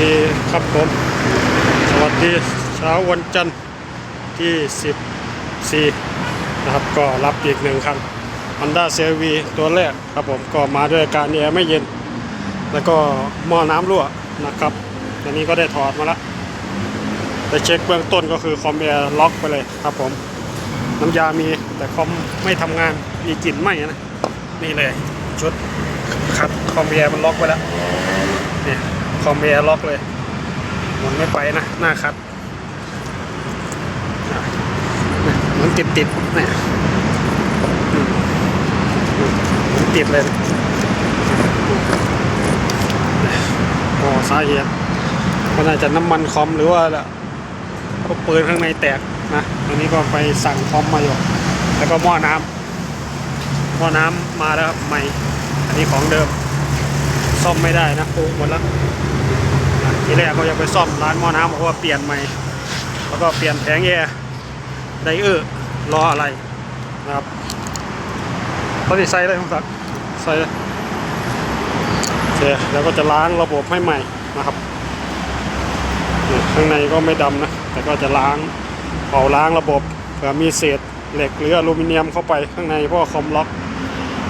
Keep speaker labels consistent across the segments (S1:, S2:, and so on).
S1: ดีครับผม สวัสดีเช้าวันจันทร์ที่ 14 นะครับ ก็รับอีกหนึ่งคัน Honda CRV ตัวแรกครับผมก็มาด้วยการแอร์ไม่เย็น แล้วก็หม้อน้ำรั่วนะครับอันนี้ก็ได้ถอดมาแล้วแต่เช็คเบื้องต้นก็คือคอมแอร์ล็อกไปเลยครับผม น้ำยามีแต่คอมไม่ทำงานมีกลิ่นไหม้นะ นี่เลยชุดคัดคอมแอร์มันล็อกไปแล้วเนี่ย คอมแอร์ล็อกเลยมันไม่ไปนะหน้าคัดมันติดติดๆเนี่ยมันติดเลยอ๋อสาเหตุก็น่าจจะน้ำมันคอมหรือว่าพวกปืนข้างในแตกนะอันนี้ก็ไปสั่งคอมมาอยู่แล้วก็หม้อน้ำหม้อน้ำมาแล้วครับใหม่ อันนี้ของเดิมซ่อมไม่ได้นะโอ้หมดแล้ว ทีแรกก็จะไปซ่อมร้านหม้อน้ำบอกว่าเปลี่ยนใหม่ แล้วก็เปลี่ยนแผงแอร์ไดเออร์รออะไรนะครับเขาจะใส่เลยครับใส่เลยโอเคแล้วก็จะล้างระบบให้ใหม่นะครับข้างในก็ไม่ดำนะ แต่ก็จะล้างเป่าล้างระบบเผื่อมีเศษเหล็กหรืออลูมิเนียมเข้าไปข้างในเพราะว่าคอมล็อก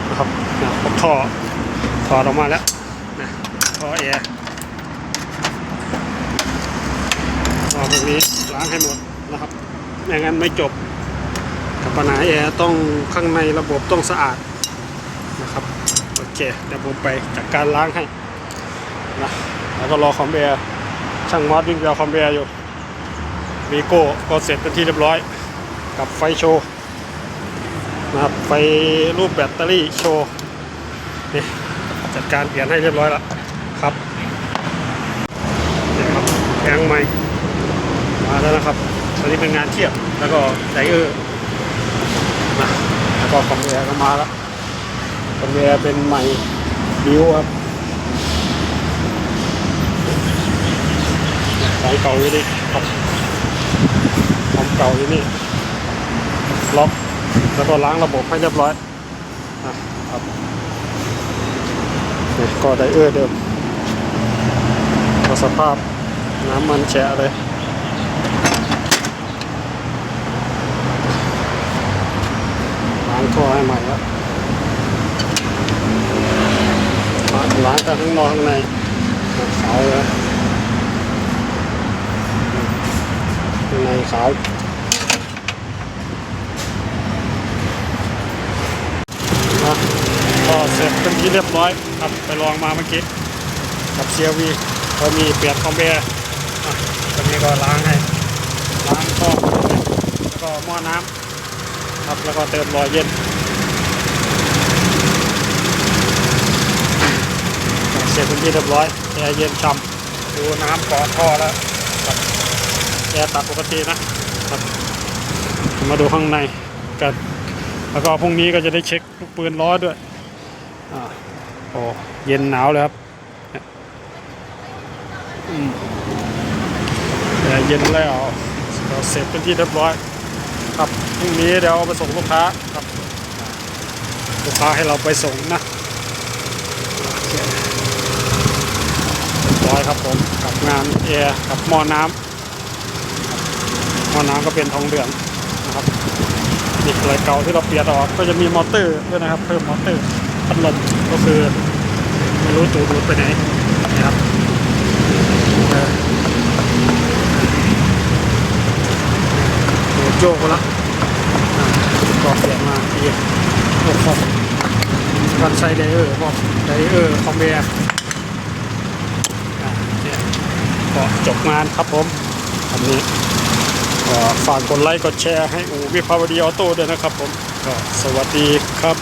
S1: นะครับนะพวกท่อถอดออกมาแล้วนะท่อแอร์ รอพวกนี้ล้างให้หมดนะครับไม่งั้นไม่จบ กับปัญหาแอร์ต้องข้างในระบบต้องสะอาดนะครับโอเคเดี๋ยวผมไปจัดการล้างให้นะแล้วก็รอคอมแอร์ช่างมอสวิ่งไปเอาคอมแอร์อยู่วีโก้ก็เสร็จเป็นที่เรียบร้อย กับไฟโชว์นะครับไฟรูปแบตเตอรี่โชว์นี่จัดการเปลี่ยนให้เรียบร้อยแล้วครับเนี่ครับแผงใหม่ แล้วนะครับตอนนี้เป็นงานเทียบแล้วก็ไดเออร์นะแล้วก็คอมเอร์ก็มาแล้วคอมเอร์เป็นใหม่บิวครับของเก่าอยู่นี่ครับของเก่าอยู่นี่ล็อกแล้วก็ล้างระบบให้เรียบร้อยนะครับก็ไดเออร์เดิมสภาพน้ำมันแฉะเลย ล้าง ท่อให้ใหม่แล้วล้างจากข้างนอกข้างในขาวเลยข้างในขาวก็เสร็จเป็นที่เรียบร้อยครับไปลองมาเมื่อกี้กับ CRV ก็มีเปลี่ยนคอมเบร์อะตอนนี้ก็ล้างให้ล้างท่อแล้วก็หม้อน้ำ ครับ แล้วก็เติมรอยเย็นเสร็จเป็นที่เรียบร้อยแอร์เย็นช่ำดูน้ำกาะท่อแล้วครับแอร์ตัดปกตินะครับ มาดูข้างในกันแล้วก็พรุ่งนี้ก็จะได้เช็คลูกปืนล้อด้วยอโอ้เย็นหนาวเลยครับแอร์เย็นแล้วเราเสร็จเป็นที่เรียบร้อย ครับพรุ่งนี้เดี๋ยวเอาไปส่งลูกค้าครับลูกค้าให้เราไปส่งนะร้อยครับผมกับงานแอร์กับหม้อน้ำหม้อน้ำก็เป็นทองเหลืองนะครับอีกอะไรเก่าที่เราเปลี่ยนออกก็จะมีมอเตอร์ด้วยนะครับ เพิ่มมอเตอร์พัดลมก็คือไม่รู้ตูดูไปไหนนะครับเออ โยกละก็เสียงมาอีกพวกคอมกันไซไดเออร์พวกไดเออร์คอมเบียร์เนี่ยก็จบงานครับผมอันนี้ก็ฝากกดไลค์กดแชร์ให้อูวิภาวดีออโต้ด้วยนะครับผมก็สวัสดีครับ